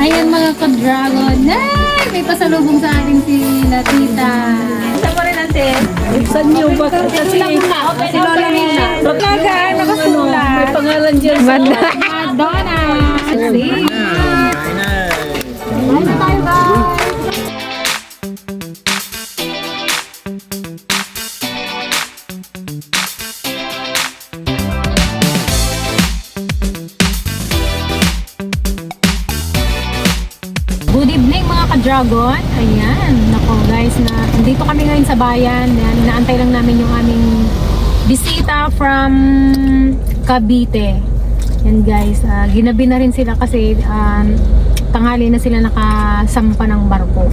Ayan mga ka-dragon. Ay, may pasalubong sa atin si Latita. Saan mo rin natin? Saan niyo ba? Kasi Si Lola Nina. Pagkaga, nakasulat. May pangalan dyan sa Madonna. See? Ano tayo guys? Mga ka-dragon. Ayan, nako guys, na dito kami ngayon sa bayan. Yan, inaantay lang namin yung aming bisita from Cavite. Yan guys, ah, ginabi na rin sila kasi um, tanghali na sila nakasampa ng barko.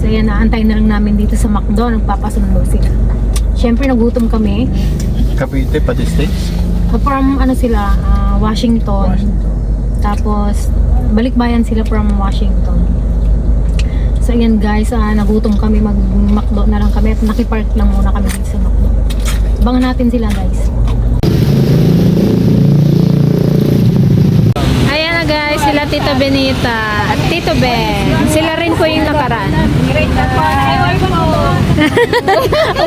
So yan, naantay na lang namin dito sa McDo, nagpapasundo sila. Siyempre nagutom kami. Cavite, pati States. From ano sila, ah, Washington. Tapos balikbayan sila from Washington. So ayan guys, ah, nagutom kami mag-McDo na lang kami at nakipark lang muna kami dito sa McDo. Abangan natin sila guys. Ayan na guys, sila Tita Benita at Tito Ben. Sila rin po yung nakaraan.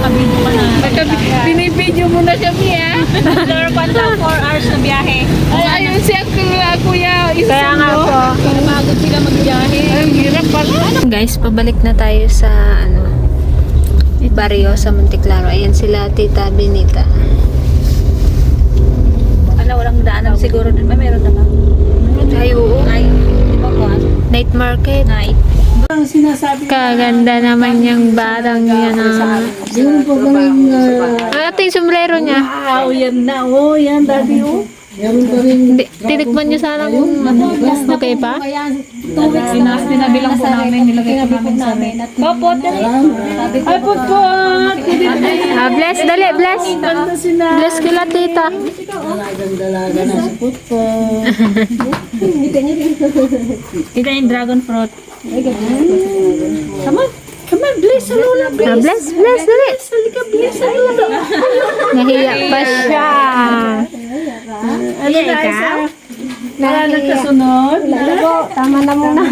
Binibidyo mo na siya, Mia. Lord, 4 hours na biyahe. Ay, ayun si uh, Kuya. Isa, Kaya nga po. Pagod sila magbiyahe. Ay, hirap pala. Guys, pabalik na tayo sa ano barrio sa Monteclaro. Ayan sila Tita Benita. Ala, walang daanan siguro din ba? Meron naman. Ay, oo. Ay, di ba po? Night market. Night. Ang sinasabi Kaganda naman yung batang yan. ah. Yung Ano ito yung sombrero niya? wow, yan na, oh, yan, daddy, oh. Hindi, tinikman niyo sana kung okay pa? Two weeks na. Pinabilang po namin, nilagay po namin sa Popot. Ay, po po, Ah, bless, dali, bless. Bless kila tita. Kita yung dragon fruit. Come on, come on, bless sa lola, Ah, bless, bless, dali. Halika, bless sa lola. Nahiya pa siya. Ano na, isa? Wala nagkasunod? Tama na muna.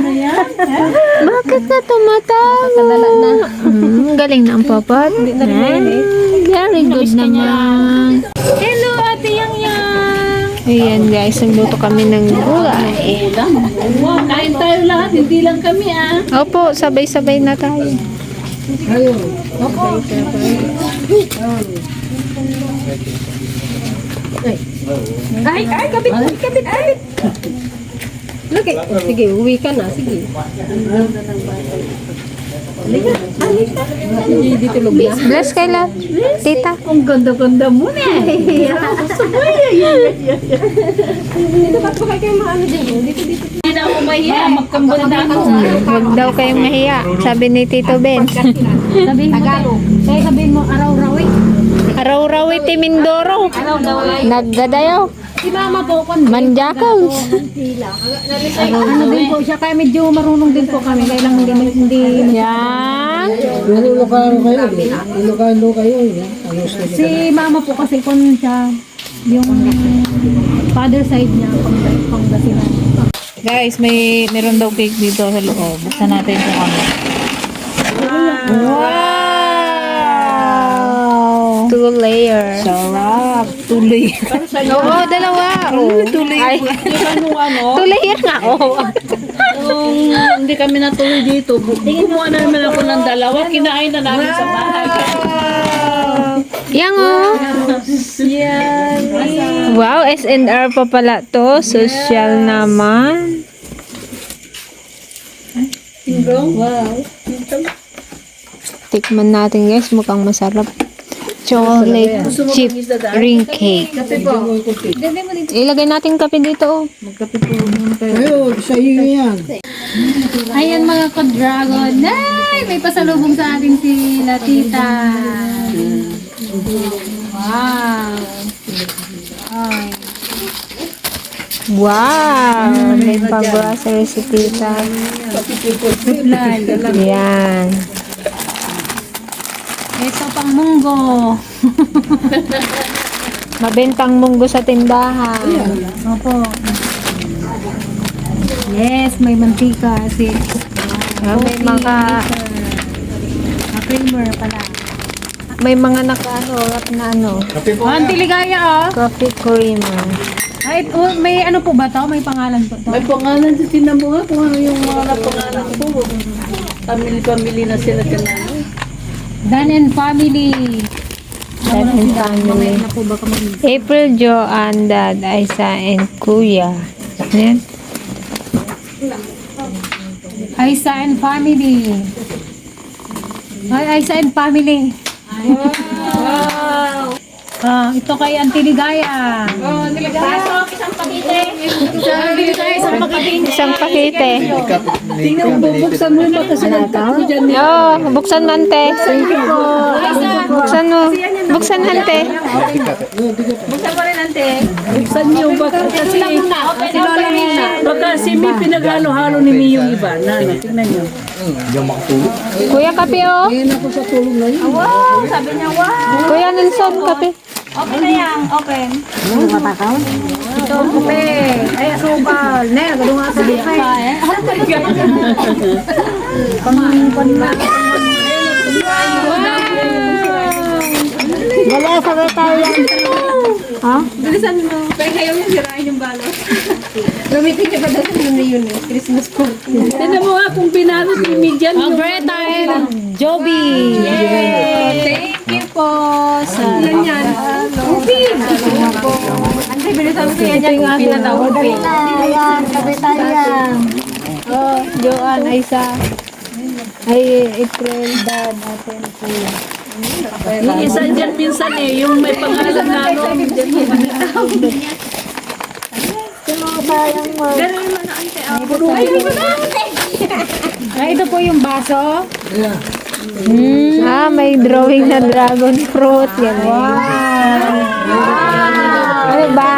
Bakit ka tumatawa? Hmm, galing na ang papat. Very good naman. Hello. Ayan guys, nagluto kami ng gulay. Wow, kain tayo lahat, hindi lang kami ah. Opo, sabay-sabay na tayo. Ay, ay, kabit, kabit, kabit. Lagi. Sige, uwi ka na. Sige. Hindi na. Bless kay lahat. Tita. Ang ganda-ganda mo na eh. Dito ka pa kayo mga ano dyan. Dito, dito. Hindi na ako mahiya. Magkambal na ako. Huwag daw kayong mahiya. Sabi ni Tito Ben. Sabihin mo, Tagalog. Kaya sabihin mo, araw-rawi. Araw-raw iti Mindoro. Nagdadayo. Si mama po, kung Manjakaw. ano din po siya, kaya medyo marunong din po kami. Kaya lang hindi, hindi Yan. Si mama po kasi kung siya, yung father side niya, pang, Pangasinan. Guys, may meron daw cake dito sa loob. Buksan natin kung ano. Wow! Two layer. Sarap. Tuloy. Oo, dalawa. Oh. Tuloy. Ay. Ano ano? Two layer nga. Oh. Kung hindi kami natuloy dito, bu- kumuha na naman ako ng dalawa, kinain na namin sa bahay. Yang oh. Wow, SNR pa pala to. Social naman. Wow. Tikman natin guys, mukhang masarap. Chocolate chip ring cake. Ilagay natin kape dito. Oh. Ayan mga ka-dragon. Ay, may pasalubong sa atin si Latita. Wow. Ay. Wow! May pag-grocery si tita. Yan. Munggo. Mabentang munggo sa tindahan. Opo. Yes, may mantika. Si Ah, may mga creamer pala. may mga nakaano wrap na ano, Oh, ang tiligaya oh. coffee creamer. Ay, oh, may ano po ba to? May pangalan po to? May pangalan sa tinan mo nga kung ano yung mga napangalan ko. Family-family na sila tinanong. Dan and Family. Dad and family. April, Joanne, Dad, Isa, and Kuya. Yan. Aisa and Family. Ay, Aisa and Family. Ah, ito kay Auntie Ligaya. Oh, Ligaya. Isang pakite. Isang pakite. Isang pakete. Tingnan mo, bubuksan mo dyan ni Oo, buksan man, te. Buksan mo. Buksan man, te. Buksan niyo baka kasi si Lola Nina. Baka si Mi pinagano-halo ni Mi yung iba. Nana, tingnan niyo. Kuya, kape, oh. Ngayon ako sa tulong na yun. Kuya Nelson, kape. Ito, kupe. Ay, asukal. Ne, gado nga sa kupe. Pangangkon na. Wala, sabay tayo. Ha? Tingnan mo nga kung pinalot ni Mi dyan. yung- Greta and Joby. Thank you po sa... Yan yan. Upi. Ante, bilisan mo siya dyan yung pinatawag. Upi. Oh, Joanne, Aisa. Ay, April, Dad, Aten, Kuya. Yung isa dyan minsan eh, yung may pangalan na ano. Ay, ito po yung baso. Mm, ah, may drawing na dragon fruit. Yan wow. Ano ba?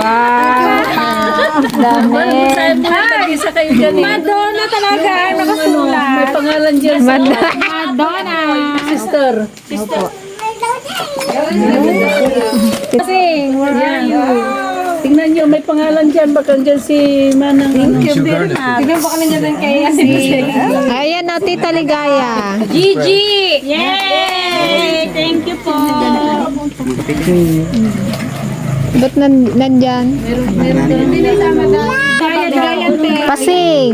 Wow. Dami. Eh. Madonna talaga. Ano, may Nakasulat. pangalan dyan sa Mada. Madonna. sister. Kasi, where are you? Tingnan niyo, may pangalan dyan. Baka dyan si Manang. ano. Tignan po kami dyan kay Asi. Ayan na, Tita Ligaya. Gigi! Yay! Thank you po. Ba't nan nandyan? Pasing.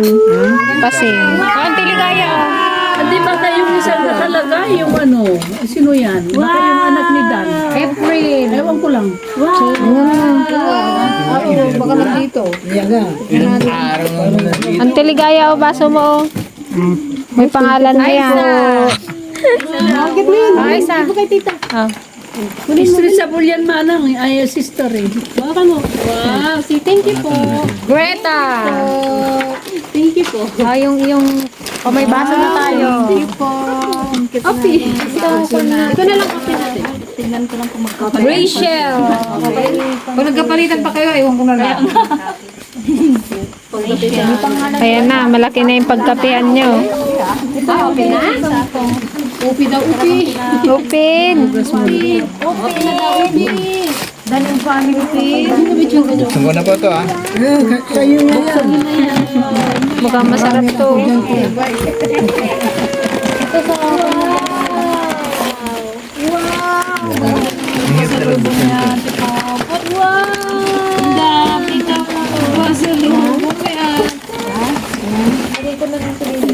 Pasing. Auntie ligaya. Hindi ba kayong isang nakalagay yung ano? Sino yan? Baka yung anak ni Dan. April. Ewan ko lang. Ang tiligaya o baso mo. oh. May pangalan na yan. Ay, sa. Ah. Stressable yan Manang. eh. Ay, sister eh. Baka mo. Wow, si thank you po. Greta. Thank you po. Ah, yung, yung, oh, may baso na tayo. Thank you po. Kapi. Ito na. Ito na lang kapi natin. Tingnan ko lang kung magkape. Rachel. Kung nagkapalitan pa kayo, ewan ko na lang. Ayan na, malaki na yung pagkapian nyo. Okay na? Upi daw, upi. Upin. Upi. Upi na daw, upi. Danang family, upi. Sunggo na po to ah. Mukhang masarap to.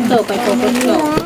Ito, kay Popot ko.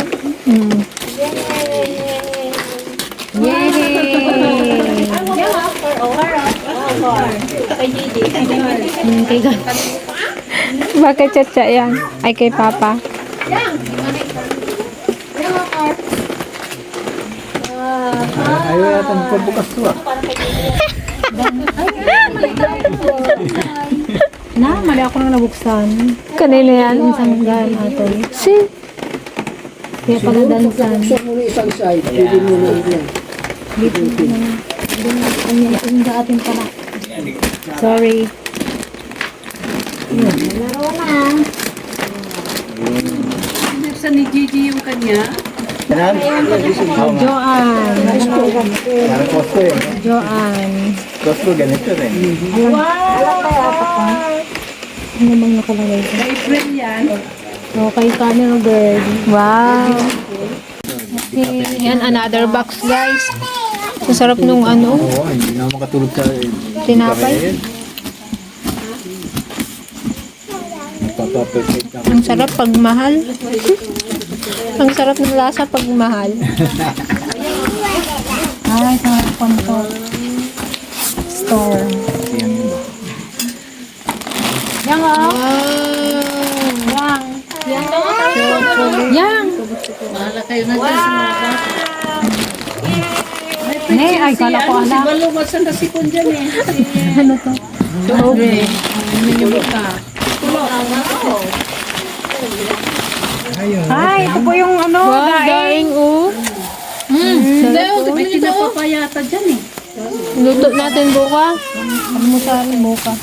Hmm, kay God. Bakit tsatsa yan? Ay, kay Papa. Ayaw yata magpabukas to ah. Na, mali ako nang nabuksan. Kanina yan. Isang gan ato. Si? Kaya pagadansan. Yung sa atin pala. Sorry. Binuksan ni Gigi yung kanya. Eh. Joanne. Costco ganito rin. Ano bang nakalagay ko? April yan. Okay, camera girl. Wow. Yan, another box, guys. Ang sarap nung ano, Oo, hindi na makatulog sa... tinapay. Ang sarap pag mahal. Ang sarap ng lasa pag mahal. Ay, sa konto. Store. Yan yun. Yang oh. Yang. Yang. Bahala kayo na dyan sa mga. Ne, ay, kala ko ano, si anak. Balo, masan na sipon dyan eh. Si Ano to? Dobre. Ano yung ka? Ayun. Ay, ito po yung ano, Wow, daing oh. Hindi, oh, may kinapapayata dyan eh. Luto natin bukas. almusal bukas.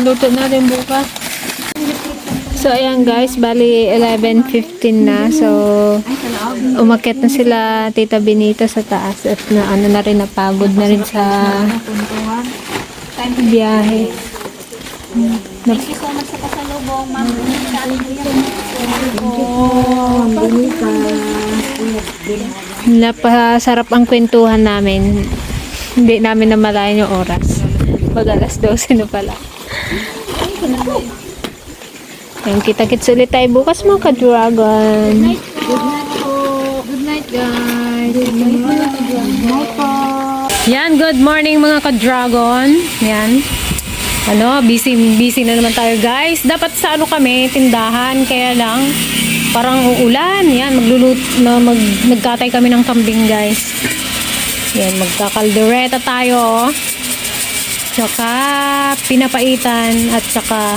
Luto natin bukas. So, ayan guys, bali 11.15 na. So, umakyat na sila Tita Benita sa taas at na ano na rin, napagod na rin sa biyahe. Thank you so much sa pasalubong, ma'am. Napasarap ang kwentuhan namin. Hindi namin namalayan yung oras. Mag alas 12 na pala. Ayun, kita-kits ulit tayo bukas mga ka-dragon. Good night, guys. Good night po. Yan, good morning mga ka-dragon. Yan. Ano, busy, busy na naman tayo guys. Dapat sa ano kami, tindahan, kaya lang parang uulan. Yan, maglulut, na, mag, nagkatay kami ng kambing guys. Yan, magkakaldereta tayo. Tsaka pinapaitan at tsaka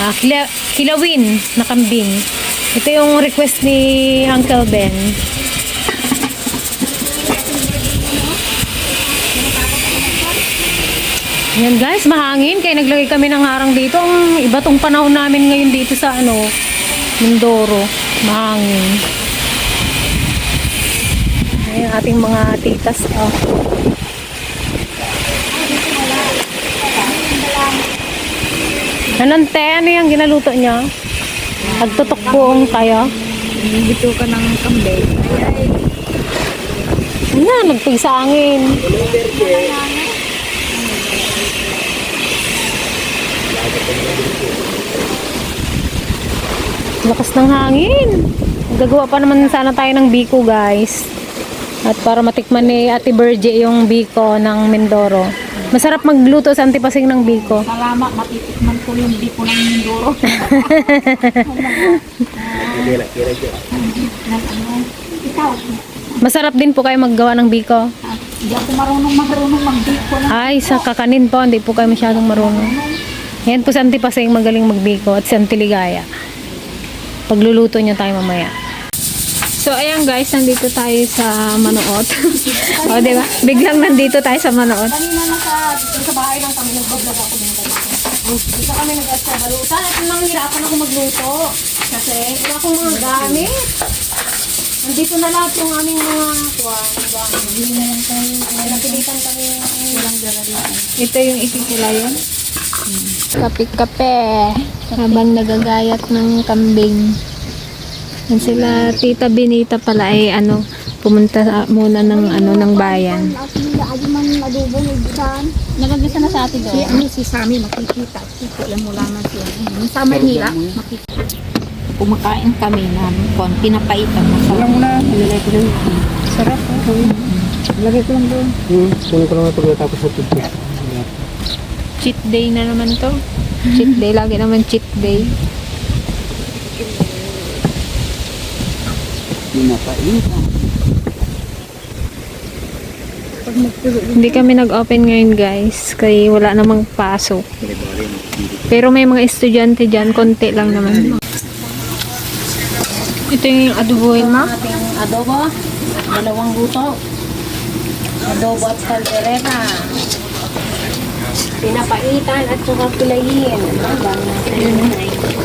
ah, kila, kilawin na kambing. Ito yung request ni Uncle Ben. Yan guys, mahangin. Kaya naglagay kami ng harang dito. Ang iba tong panahon namin ngayon dito sa ano, Mindoro. Mahangin. Ayan ating mga titas. Oh. Anong te? Ano yung ginaluto niya? Nagtutok buong tayo. Bito ka ng kambing. Ano, nagpig sa angin. Lakas ng hangin. Gagawa pa naman sana tayo ng biko, guys. At para matikman ni Ate Berge yung biko ng Mindoro. Masarap magluto sa antipasing ng biko. Salamat, matitikman ko yung biko ng Mindoro. Masarap din po kayo maggawa ng biko. Hindi ako marunong marunong magbiko Ay, sa kakanin po, hindi po kayo masyadong marunong. Yan po sa antipasing magaling magbiko at sa antiligaya. Pagluluto niya tayo mamaya. So, ayan guys, nandito tayo sa Manoot. o, di ba? Biglang nandito tayo sa Manoot. Kanina nasa, sa bahay lang kami nagbablog ako ng Dito kami nag-asa balutan at nang hirapan ako magluto. Kasi wala akong mga gamit. Nandito na lahat yung aming mga kuwan. Na tayo. Napilitan kami ng ilang gawin. Ito yung ititulayan. Kape-kape. Habang nagagayat ng kambing. Yan sila, Tita Benita pala ay ano, pumunta muna ng ano ng bayan. Nagagisa na sa atin doon. Si, ano, si Sammy makikita. Kiko lang mo lamang siya. Yung sa Manila, makikita. Kumakain kami na kon pinapaitan mo sa Alam mo na. Ilalagay ko din. Sarap. Lagay ko lang doon. Hmm. Kunin ko lang pagkatapos sa tubig. Cheat day na naman to. Cheat day, lagi naman cheat day. Hindi kami nag-open ngayon guys. Kaya wala namang pasok. Pero may mga estudyante dyan. Konti lang naman. Ito yung adobohin ma. Ating adobo, dalawang luto. Adobo at kaldereta. Pinapaitan at saka pilayin. Ang natin.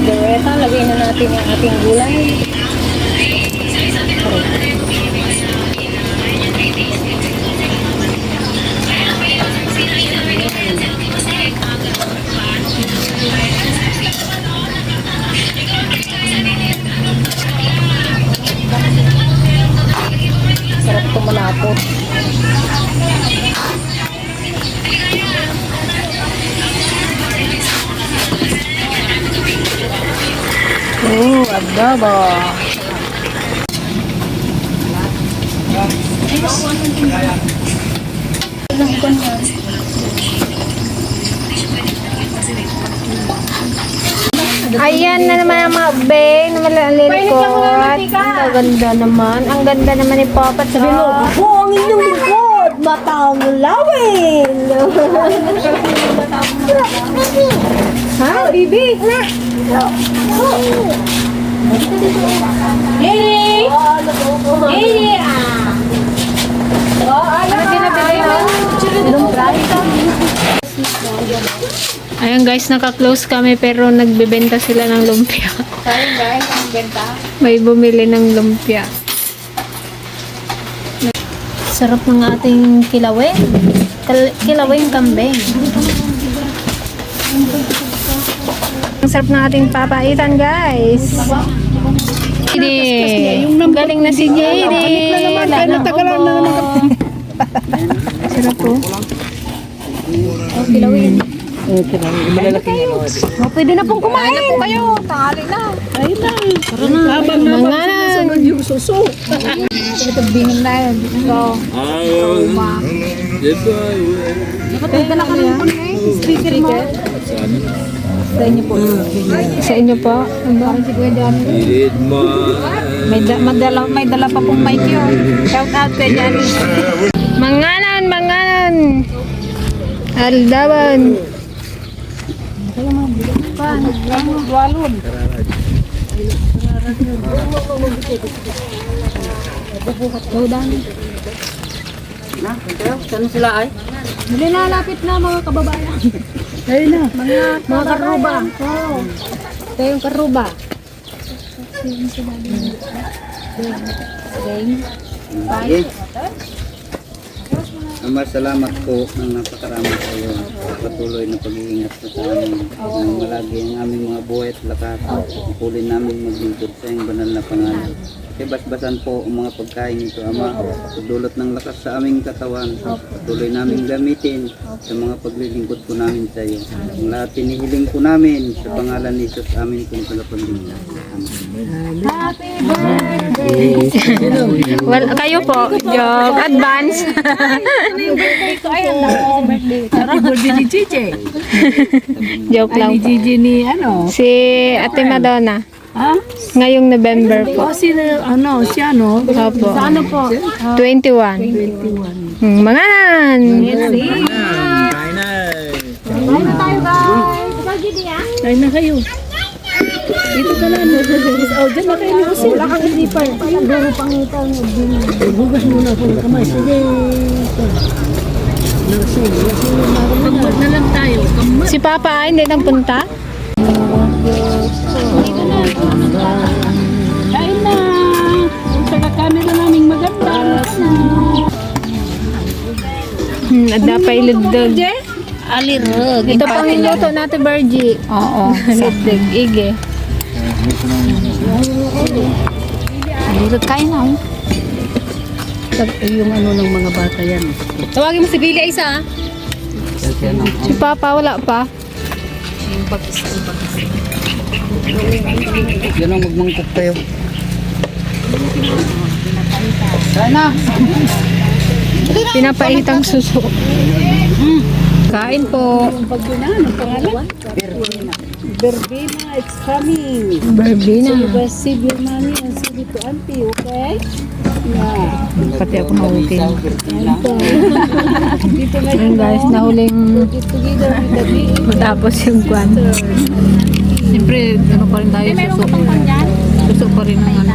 Ating kaldereta. Lagay na natin yung ating gulay. Adobo. Ayan na naman ang mga bay na malalilikot. Ang ganda naman. Ang ganda naman ni Papa. Sabi mo, Ako ang inyong lingkod, batang lawin. ha, Bibi? Hey! Binabili mo? Ayan guys, naka-close kami pero nagbebenta sila ng lumpia. Sayang guys, ang benta. May bumili ng lumpia. Sarap ng ating kilawin. Kal- kilawin kambing. Ang sarap ng ating papaitan, guys. JD. Galing na si JD. Wala na Tagalan na naman kami. Sarap po. Oh, ano. Oh, pwede na pong kumain na po kayo. Tangali na. Ayun na. Habang na Mga sunod yung suso. Ito bingin na yun. So, Nakatagdala ka ng speaker mo. Sa inyo po. Sa inyo po? Ano? Si Kuya Johnny. May, da- madala, may dala pa pong mic yun. Shout out kay Johnny. Mangalan, mangalan. Aldaban. Saan sila ay? Nilalapit na mga kababayan. Ayun na. Mga karuba. Oo. Ito yung karuba. Ama, salamat po ng napakarami sa iyo. Patuloy na pag-iingat sa amin. Nang malagi ang aming mga buhay at lakas. Pulin namin maglingkod sa iyong banal na pangalan. Kibasbasan po ang mga pagkain nito, Ama. Sa dulot ng lakas sa aming katawan. Patuloy namin gamitin sa mga paglilingkod po namin sa iyo. Ang lahat tinihiling po namin sa pangalan ni Jesus amin kung kalapagligtas. Amen. Well, kayo po. Joke. Advance. Happy birthday ni Chiche. Joke Ay, lang ni po. Gigi ni ano. Si Ate Madonna. Ha? Ngayong November po. O, sino, ano, siya, no? Opo. Sa ano po? 21. 21. Hmm, mangalan. Kain na kayo. Dito ka na. no? Oh, dyan na kayo ni Jose. Wala kang ilipan. Duro pang ikaw. Hugas muna ako ng kamay. Sige. Pagod na lang tayo. Kamay. Si Papa ay hindi nagpunta? Kain na. Yung taga-camera naming maganda. Hmm, ada pa iludog. Alirog. Ito pang niluto natin, Bergie. Oo. Iludog. Ige. Alirog kain na. oh. Yung ano ng mga bata yan. Tawagin mo si Billy isa. Si Papa wala pa. Yan ang magmangkok kayo. Pinapaitang suso. Kain po. Verbena, it's coming. Barbie So you guys save your money and save it to auntie, okay? Pati ako mahukin. Dito na Ayun guys, nahuling Get together with the big matapos yung kwan. Siyempre, ano pa rin tayo, suso. Suso pa rin ng ano,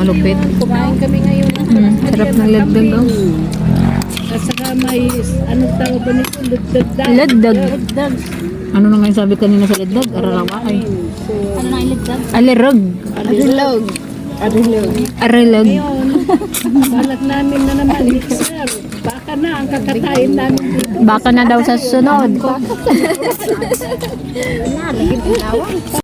malupit. Kumain kami ngayon. Mm, sarap ng lagdag oh. At saka may, ano tawag ba nito? Lagdag. Lagdag. Ano na nga yung sabi kanina sa lagdag? Aralawa ay. Ano na ilagdag? Alirag. Arilog. Arilog. Aralag. Balak namin na naman, mixer. Baka na ang kakatayin namin dito. Baka na daw sa susunod. Na, lagyan ko